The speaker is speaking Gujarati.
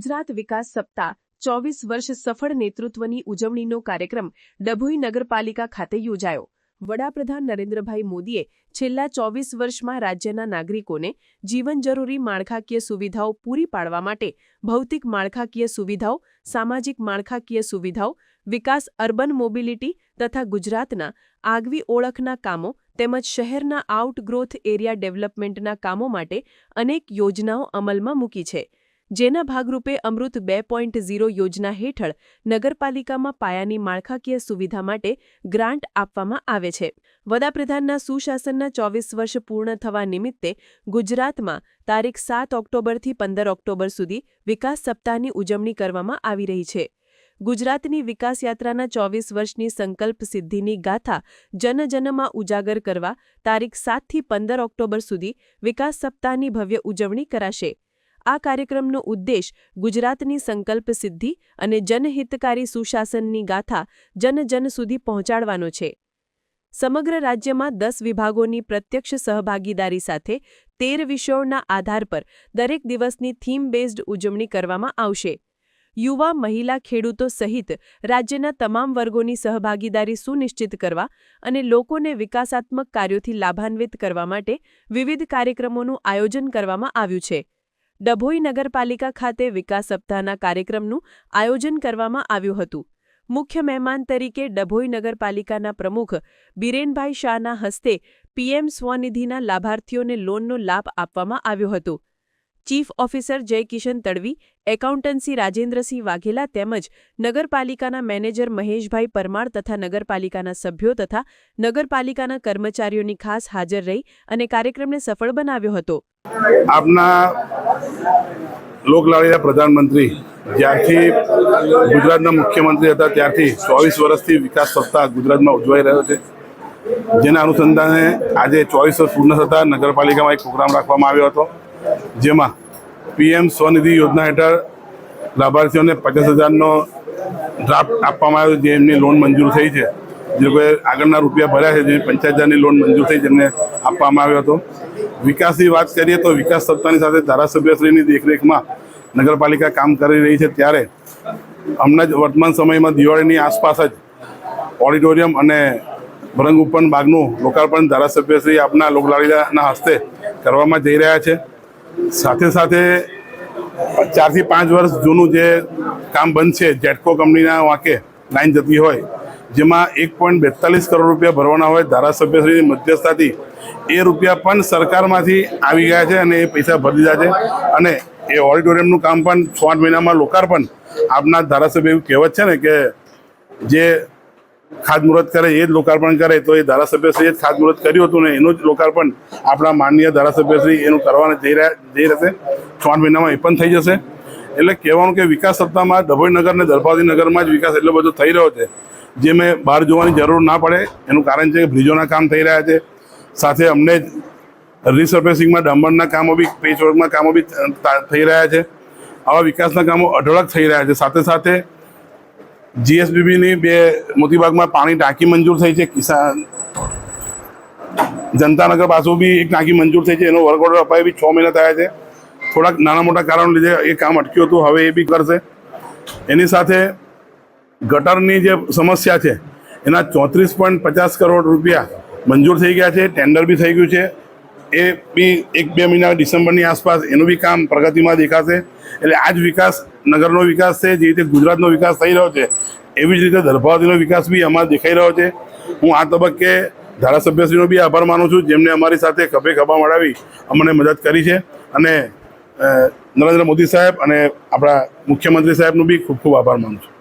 ગુજરાત વિકાસ સપ્તાહ, ચોવીસ વર્ષ સફળ નેતૃત્વની ઉજવણીનો કાર્યક્રમ ડભોઈ નગરપાલિકા ખાતે યોજાયો. વડાપ્રધાન નરેન્દ્રભાઈ મોદીએ છેલ્લા ચોવીસ વર્ષમાં રાજ્યના નાગરિકોને જીવન જરૂરી માળખાકીય સુવિધાઓ પૂરી પાડવા માટે ભૌતિક માળખાકીય સુવિધાઓ, સામાજિક માળખાકીય સુવિધાઓ, વિકાસ અર્બન મોબિલિટી તથા ગુજરાતના આગવી ઓળખના કામો તેમજ શહેરના આઉટગ્રોથ એરિયા ડેવલપમેન્ટના કામો માટે અનેક યોજનાઓ અમલમાં મૂકી છે. જેના ભાગરૂપે અમૃત બે પોઈન્ટ ઝીરો યોજના હેઠળ નગરપાલિકામાં પાયાની માળખાકીય સુવિધા માટે ગ્રાન્ટ આપવામાં આવે છે. વડાપ્રધાનના સુશાસનના ચોવીસ વર્ષ પૂર્ણ થવા નિમિત્તે ગુજરાતમાં તારીખ સાત ઓક્ટોબરથી પંદર ઓક્ટોબર સુધી વિકાસ સપ્તાહની ઉજવણી કરવામાં આવી રહી છે. ગુજરાતની વિકાસ યાત્રાના ચોવીસ વર્ષની સંકલ્પ સિદ્ધિની ગાથા જનજનમાં ઉજાગર કરવા તારીખ સાતથી પંદર ઓક્ટોબર સુધી વિકાસ સપ્તાહની ભવ્ય ઉજવણી કરાશે. આ કાર્યક્રમનો ઉદ્દેશ ગુજરાતની સંકલ્પ સિદ્ધિ અને જનહિતકારી સુશાસનની ગાથા જનજન સુધી પહોંચાડવાનો છે. સમગ્ર રાજ્યમાં દસ વિભાગોની પ્રત્યક્ષ સહભાગીદારી સાથે તેર વિષયોના આધાર પર દરેક દિવસની થીમ બેઝડ ઉજવણી કરવામાં આવશે. યુવા, મહિલા, ખેડૂતો સહિત રાજ્યના તમામ વર્ગોની સહભાગીદારી સુનિશ્ચિત કરવા અને લોકોને વિકાસાત્મક કાર્યોથી લાભાન્વિત કરવા માટે વિવિધ કાર્યક્રમોનું આયોજન કરવામાં આવ્યું છે. ડભોઈ નગરપાલિકા ખાતે વિકાસ સપ્તાહના કાર્યક્રમનું આયોજન કરવામાં આવ્યું હતું. મુખ્ય મહેમાન તરીકે ડભોઈ નગરપાલિકાના પ્રમુખ બિરેનભાઈ શાહના હસ્તે પીએમ સ્વનિધિના લાભાર્થીઓને લોનનો લાભ આપવામાં આવ્યો હતો. Chief officer Jaykishan Tadvi, accountancy Rajendrasinh Vaghela તેમજ નગરપાલિકાના મેનેજર મહેશભાઈ પરમાર તથા નગરપાલિકાના સભ્યો તથા નગરપાલિકાના કર્મચારીઓની ખાસ હાજર રહી અને કાર્યક્રમને સફળ બનાવ્યો હતો. આપના લોકલાડીના પ્રધાનમંત્રી જ્યારથી ગુજરાતના મુખ્યમંત્રી હતા, ત્યારથી ચોવીસ વર્ષથી વિકાસ સપ્તાહ ગુજરાતમાં ઉજવાઈ રહ્યો છે. જેના અનુસંધાને આજે ચોવીસ વર્ષ પૂર્ણ થતાં નગરપાલિકામાં એક પ્રોગ્રામ રાખવામાં આવ્યો હતો, જેમાં પીએમ સ્વનિધિ યોજના હેઠળ લાભાર્થીઓને પચાસ હજારનો ડ્રાફ્ટ આપવામાં આવ્યો, જે એમની લોન મંજૂર થઈ છે. જે લોકોએ આગળના રૂપિયા ભર્યા છે, જે પંચાયત હજારની લોન મંજૂર થઈ જેમને આપવામાં આવ્યો હતો. વિકાસની વાત કરીએ તો વિકાસ સત્તાની સાથે ધારાસભ્યશ્રીની દેખરેખમાં નગરપાલિકા કામ કરી રહી છે ત્યારે હમણાં જ વર્તમાન સમયમાં દિવાળીની આસપાસ જ ઓડિટોરિયમ અને ભરંગ ઉપવન બાગનું લોકાર્પણ ધારાસભ્યશ્રી આપના લોકલાડીના હસ્તે કરવામાં જઈ રહ્યા છે. સાથે સાથે ચારથી પાંચ વર્ષ જૂનું જે કામ બંધ છે, જેટકો કંપનીના વાંકે લાઈન જતી હોય જેમાં એક પોઈન્ટ બેતાલીસ કરોડ રૂપિયા ભરવાના હોય ધારાસભ્યશ્રીની મધ્યસ્થતાથી એ રૂપિયા પણ સરકારમાંથી આવી ગયા છે અને એ પૈસા ભરી દીધા છે. અને એ ઓડિટોરિયમનું કામ પણ છ આઠ મહિનામાં લોકાર્પણ. આપના ધારાસભ્ય એવું કહેવત છે ને કે જે ખાતમુહૂર્ત કરે એ જ લોકાર્પણ કરે, તો એ ધારાસભ્યશ્રીએ જ ખાતમુહૂર્ત કર્યું હતું ને એનું જ લોકાર્પણ આપણા માનનીય ધારાસભ્યશ્રી એનું કરવાને જઈ રહ્યા, જઈ રહેશે. છ આઠ મહિનામાં એ પણ થઈ જશે. એટલે કહેવાનું કે વિકાસ સત્તામાં ડભોઈ નગર અને દરબાદી નગરમાં જ વિકાસ એટલો બધો થઈ રહ્યો છે. જે મેં બહાર જોવાની જરૂર ના પડે, એનું કારણ છે કે બ્રિજોના કામ થઈ રહ્યા છે. સાથે અમને રિસર્ફેસિંગમાં ડામરના કામો બી પેચવર્કના કામો બી થઈ રહ્યા છે. આવા વિકાસના કામો અઢળક થઈ રહ્યા છે. સાથે સાથે જીએસબીબીની બે મોતીબાગમાં પાણી ટાંકી મંજૂર થઈ છે. કિસાન જનતાનગર પાછું બી એક ટાંકી મંજૂર થઈ છે. એનો વર્ક ઓર્ડર અપાય બી છ મહિના થયા છે. થોડાક નાના મોટા કારણો લીધે એ કામ અટક્યું હતું. હવે એ બી કરશે. એની સાથે ગટરની જે સમસ્યા છે, એના ચોત્રીસ પોઈન્ટ પચાસ કરોડ રૂપિયા મંજૂર થઈ ગયા છે, ટેન્ડર બી થઈ ગયું છે. એ બી એક બે મહિના ડિસેમ્બરની આસપાસ એનું બી કામ પ્રગતિમાં દેખાશે. એટલે આ જ વિકાસ, નગરનો વિકાસ છે, જે રીતે ગુજરાતનો વિકાસ થઈ રહ્યો છે, એવી જ રીતે દરભાવતીનો વિકાસ બી અમારે દેખાઈ રહ્યો છે. હું આ તબક્કે ધારાસભ્યશ્રીનો બી આભાર માનું છું, જેમને અમારી સાથે ખભે ખભા મળાવી અમને મદદ કરી છે. અને નરેન્દ્ર મોદી સાહેબ અને આપણા મુખ્યમંત્રી સાહેબનો બી ખૂબ ખૂબ આભાર માનું છું.